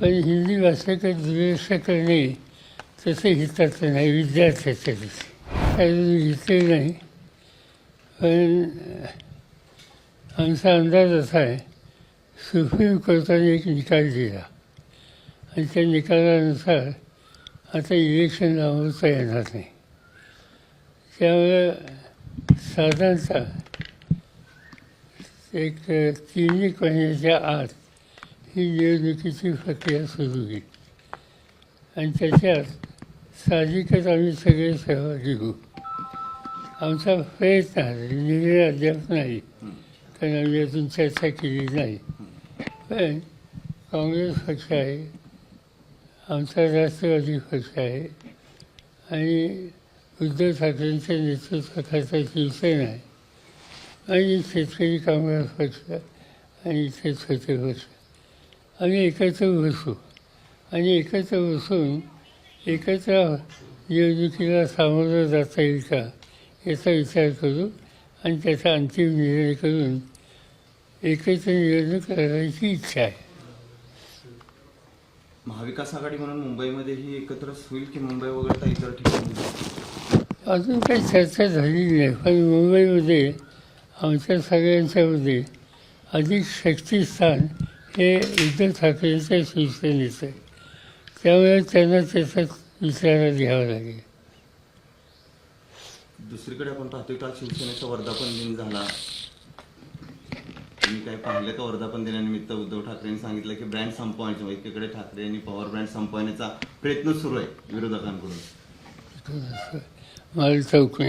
पण हिंदी भाषेकडे दुर्लक्ष करणे तसं हिताचं नाही विद्यार्थ्याच्या दिवशी अजून घेतले नाही पण आमचा अंदाज असा आहे सुप्रीम कोर्टाने एक निकाल दिला. आणि त्या निकालानुसार आता इलेक्शन लावता येणार नाही. त्यामुळे साधारणतः एक तीन एक महिन्याच्या आत ही निवडणुकीची प्रक्रिया सुरू होईल आणि त्याच्यात साहजिकच आम्ही सगळे सहभागी होऊ. आमचा प्रयत्न आहे निर्णय अद्याप नाही कारण आम्ही अजून चर्चा केली नाही. पण काँग्रेस पक्ष आहे आमचा राष्ट्रवादी पक्ष आहे आणि उद्धव ठाकरेंच्या नेतृत्वाखालचा शिवसेना आहे आणि शेतकरी कामगार पक्ष आणि इथे छोटे पक्ष. आम्ही एकत्र बसू. आणि एकत्र बसून एकत्र निवडणुकीला सामोरं जाता येईल का याचा विचार करू आणि त्याचा अंतिम निर्णय करून एकत्र निवडणूक करायची इच्छा आहे. महाविकास आघाडी म्हणून मुंबईमध्येही एकत्र होईल की मुंबई वगळता इतर ठिकाणी? अजून काही चर्चा झालेली नाही पण मुंबईमध्ये आमच्या सगळ्यांच्यामध्ये अधिक शक्तिस्थान हे उद्धव ठाकरेंच्या शिवसेनेचं आहे त्यामुळे त्यांना त्याचा विचारात घ्यावा लागेल. दुसरीकडे आपण पाहतोय काल शिवसेनेचा वर्धापन दिन झाला. तुम्ही काय पाहिलं का वर्धापन दिनानिमित्त उद्धव ठाकरेंनी सांगितलं की ब्रँड संपवायचं? एकीकडे ठाकरे यांनी पॉवर ब्रँड संपवण्याचा प्रयत्न सुरू आहे विरोधकांकडून. मला चौक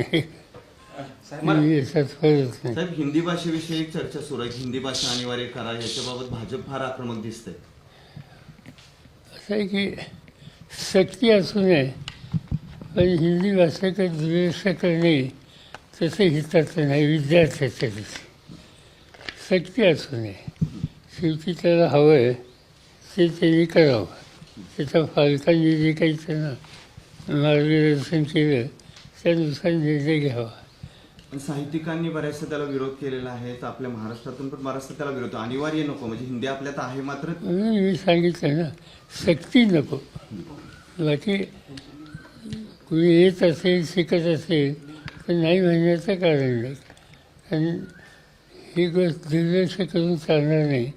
मी नाही. साहेब हिंदी भाषेविषयी चर्चा सुरू आहे. हिंदी भाषा अनिवार्य करा याच्याबाबत भाजप फार आक्रमक दिसतंय. असं आहे की सक्ती असू नये पण हिंदी भाषेकडे दुर्लक्ष करणे तसं हिताचं नाही विद्यार्थ्याच्या दिवशी सक्ती असू नये. शेवटी त्याला हवं आहे ते त्यांनी करावं. त्याच्या पालकांनी जे काही त्यांना मार्गदर्शन केलं त्यानुसार निर्णय घ्यावा. साहित्यिकांनी बऱ्याचशा त्याला विरोध केलेला आहे तर आपल्या महाराष्ट्रातून पण बराचसा त्याला विरोध. अनिवार्य नको म्हणजे हिंदी आपल्यात आहे मात्र मी सांगितलं ना सक्ती नको. बाकी कुणी येत असेल शिकत असेल तर नाही म्हणण्याचं कारण नाही. कारण ही गोष्ट दुर्लक्ष करून चालणार नाही.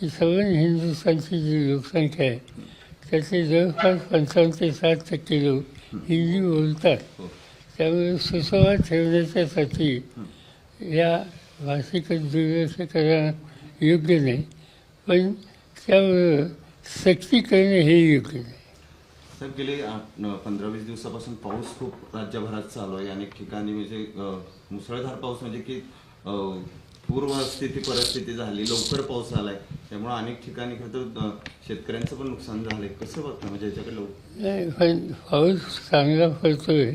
की सगळं हिंदुस्थानची जी लोकसंख्या आहे त्यातले जवळपास पंचावन्न ते साठ टक्के लोक हिंदी बोलतात. त्यामुळे सुसंवाद ठेवण्याच्यासाठी या भाषेकडे दुर्लक्ष करणं योग्य नाही पण त्यामुळं सक्ती करणे हे योग्य नाही. साहेब गेले पंधरा वीस दिवसापासून पाऊस खूप राज्यभरात चालू आहे. अनेक ठिकाणी म्हणजे मुसळधार पाऊस म्हणजे की अ, पूर्व स्थिती परिस्थिती झाली लवकर पाऊस आलाय. त्यामुळे अनेक ठिकाणी खरं तर शेतकऱ्यांचं पण नुकसान झालंय. कसं बघता म्हणजे याच्याकडे लव- नाही पण पाऊस चांगला पडतोय.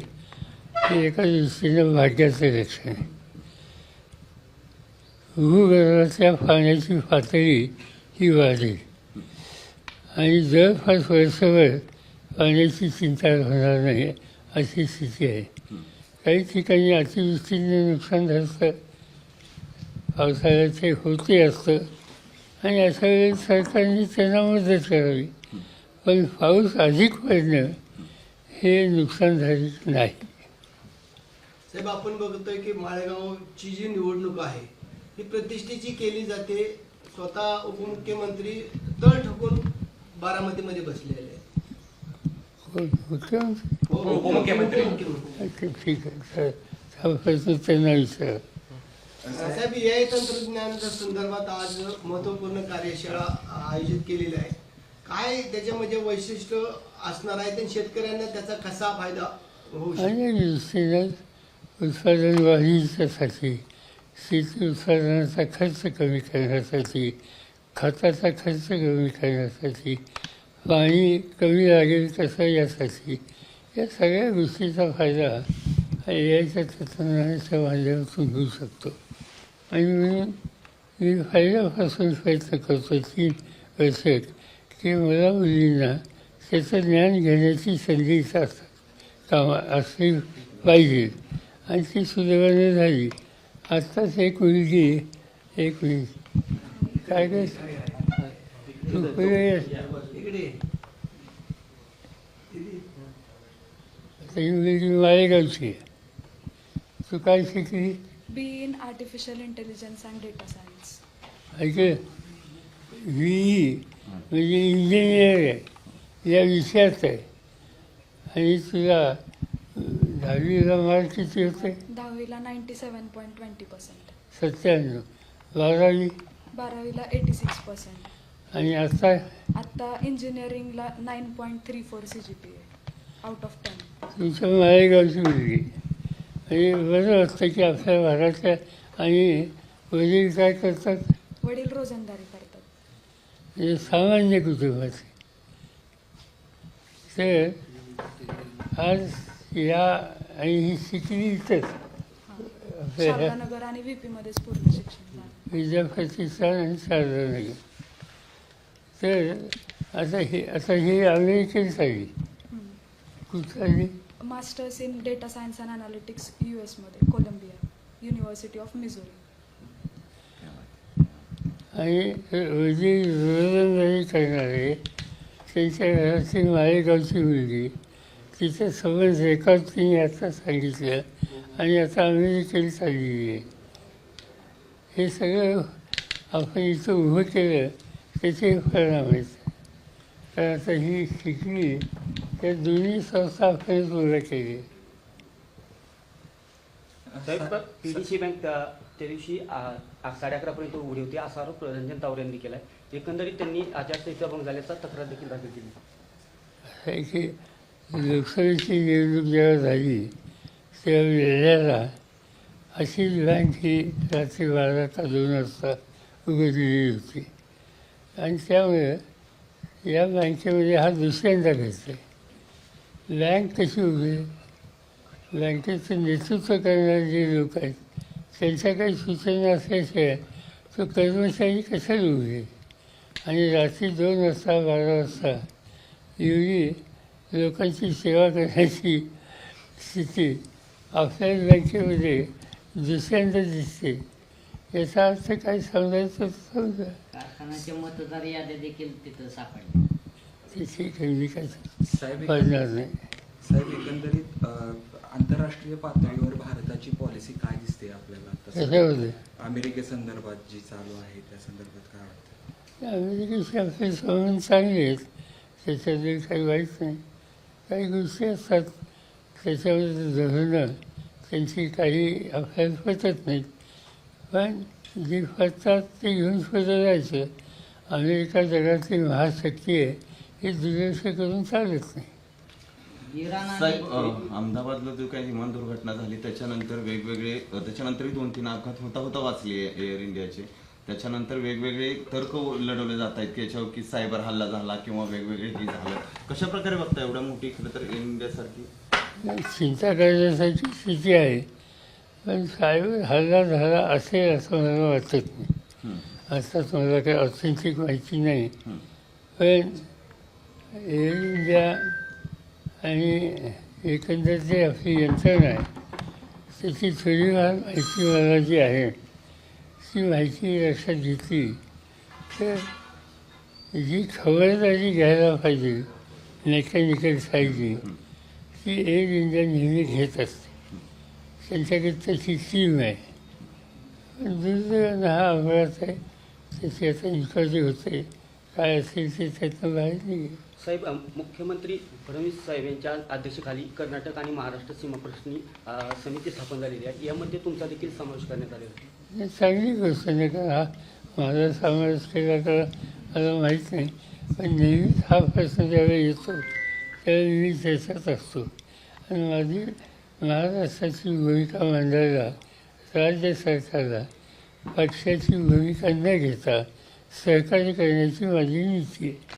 हे एका दृष्टीनं भाग्याचं लक्षण आहे भूगर्भातल्या पाण्याची पातळी ही वाढेल. आणि जवळपास वर्षभर पाण्याची चिंता होणार नाही अशी स्थिती आहे. काही ठिकाणी अतिवृष्टीने नुकसान झालं पावसाळ्याचे होते असतं. आणि अशा वेळी सरकारने त्यांना मदत करावी. पण पाऊस अधिक पडणं हे नुकसान झाले नाही. साहेब आपण बघतोय की माळेगावची जी निवडणूक आहे ही प्रतिष्ठेची केली जाते. स्वतः उपमुख्यमंत्री तळ ठोकून बारामतीमध्ये बसलेले आहेत. हो, साहेब ए तंत्रज्ञानाच्या संदर्भात आज महत्त्वपूर्ण कार्यशाळा आयोजित केलेली आहे. काय त्याच्यामध्ये वैशिष्ट्य असणार आहे आणि शेतकऱ्यांना त्याचा कसा फायदा होऊ शकतो? उत्पादन वाढीच्यासाठी शेती उत्पादनाचा खर्च कमी करण्यासाठी खताचा खर्च कमी करण्यासाठी पाणी कमी लागेल कसं यासाठी या सगळ्या गोष्टीचा फायदा याच्या तंत्रज्ञानाच्या माध्यमातून होऊ शकतो. आणि म्हणून मी फायद्यापासून प्रयत्न करतो तीन वर्षक की मला मुलींना त्याचं ज्ञान घेण्याची संधी असतात कामा असली पाहिजे. आणि ती सुदैवाने झाली. आत्ताच एक मुलगी एक मुलगी. काय काय ही मुलगी मालेगावची आहे तू काय शिकली? B in artificial intelligence and data science ऐकलं व्ही म्हणजे इंजिनियर आहे. या विषयात आहे. आणि तुला दहावीला मार्क किती होते दहावीला ninety seven point twenty percent सत्त्याण्णव बारावी? बारावीला एटी सिक्स पर्सेंट आणि आता? आत्ता इंजिनिअरिंगला nine point three four C G P आहे आउट ऑफ टेन तुमच्या मालेगावची मुलगी. म्हणजे बरं वाटतं की आपल्या भागातल्या आणि वडील काय करतात? वडील रोजंदारी करतात. म्हणजे सामान्य कुटुंबाचे. तर आज या आणि ही शिकली इथंच शारदानगर आणि व्ही पीमध्येच पूर्ण शिक्षण झालं. विद्यापीठाचा आणि शारदानगर. तर आता हे आता ही अमेरिकेत झाली कुठं masters in data science and analytics U एसमध्ये कोलंबिया युनिव्हर्सिटी ऑफ मिझोरी आणि वडील रोजंदारी करणारे त्यांच्या घरातली मालेगावची मुलगी तिचं समज रेकॉर्ड तिने आता सांगितलं. आणि आता अमेरिकेला चाललेली आहे. हे सगळं आपण इथं उभं केलं त्याचे परिणाम आहेत तर आता ही शिकली त्या दोन्ही संस्था आपण उभ्या केली. साहेब पीडीसी बँक त्या दिवशी साडे अकरापर्यंत उघडी होती असा आरोप रंजन तावरे यांनी केला आहे एकंदरीत त्यांनी आचारसंहिता भंग झाल्याचा तक्रार देखील दाखल केली. लोकसभेची निवडणूक जेव्हा झाली तेव्हा वेळेला अशी बँक ही रात्री बारा का दोन वाजता उघडलेली होती. आणि त्यामुळे या बँकेमध्ये हा दुसऱ्यांदा घडते बँक कशी उभी बँकेचं नेतृत्व करणारे जे लोक आहेत त्यांच्या काही सूचना असल्याशिवाय तो कर्मचारी कशाला उभी आणि रात्री दोन वाजता बारा वाजता एवढी लोकांची सेवा करण्याची स्थिती आपल्याच बँकेमध्ये दुसऱ्यांदा दिसते. याचा अर्थ काय समजायचं तर समजा कारखान्याचे मतदार याद्या देखील तिथं सापडल्या. त्याची काही काय साहेब पडणार नाही. साहेब एकंदरीत अ, आंतरराष्ट्रीय पातळीवर भारताची पॉलिसी काय दिसते आपल्याला? तसं त्याच्यामध्ये अमेरिकेसंदर्भात जी चालू आहे त्या संदर्भात काय वाटतं? अमेरिकेशी आपले संबंध चांगले आहेत. त्याच्यातले काही वाईट नाही. काही गोष्टी असतात त्याच्यावर धरणं त्यांची काही आपल्याला पटत नाहीत. पण जे पटतात ते घेऊन पुढे जायचं. अमेरिका जगातली महाशक्ती आहे हे दुर्लक्ष करून चालत नाही. साहेब अहमदाबादला जो काही विमान दुर्घटना झाली त्याच्यानंतर वेगवेगळे त्याच्यानंतरही दोन तीन अपघात होता होता वाचले एअर इंडियाचे त्याच्यानंतर वेगवेगळे तर्क लढवले जात आहेत की याच्यावर की सायबर हल्ला झाला किंवा वेगवेगळे हे झालं. कशा प्रकारे बघता एवढ्या मोठी खरं तर एअर इंडियासारखी? चिंता करण्यासारखी स्थिती आहे. पण सायबर हल्ला झाला असेल असं मला वाटत नाही. अर्थात मला काही ऑथेंटिक माहिती नाही. पण एअर इंडिया आणि एकंदर जे आपली यंत्रणा आहे त्याची थोडीफार माहिती मला जी आहे ती माहिती लक्षात घेतली तर जी खबरदारी घ्यायला पाहिजे मेकॅनिकल साईडची ती एअर इंडिया नेहमी घेत असते. त्यांच्याकडे त्याची टीम आहे. दुसऱ्या दुर्दैवानं हा अपघात आहे. त्याची आता इन्क्वायरी होते. काय असेल ते त्यातनं बाहेर निघेल साहेब अ, मुख्यमंत्री फडणवीस साहेब यांच्या अध्यक्षतेखाली कर्नाटक आणि महाराष्ट्र सीमाप्रश्नी अ, समिती स्थापन झालेली आहे. यामध्ये तुमचा देखील समावेश करण्यात आलेला आहे. हे चांगली गोष्ट नाही कारण हा माझा समावेश केला तर मला माहीत नाही पण नेहमीच हा प्रश्न ज्यावेळी येतो त्यावेळी मी त्याच्यात असतो. आणि माझी महाराष्ट्राची भूमिका मांडायला राज्य सरकारला पक्षाची भूमिका न घेता सहकार्य करण्याची माझी नीती आहे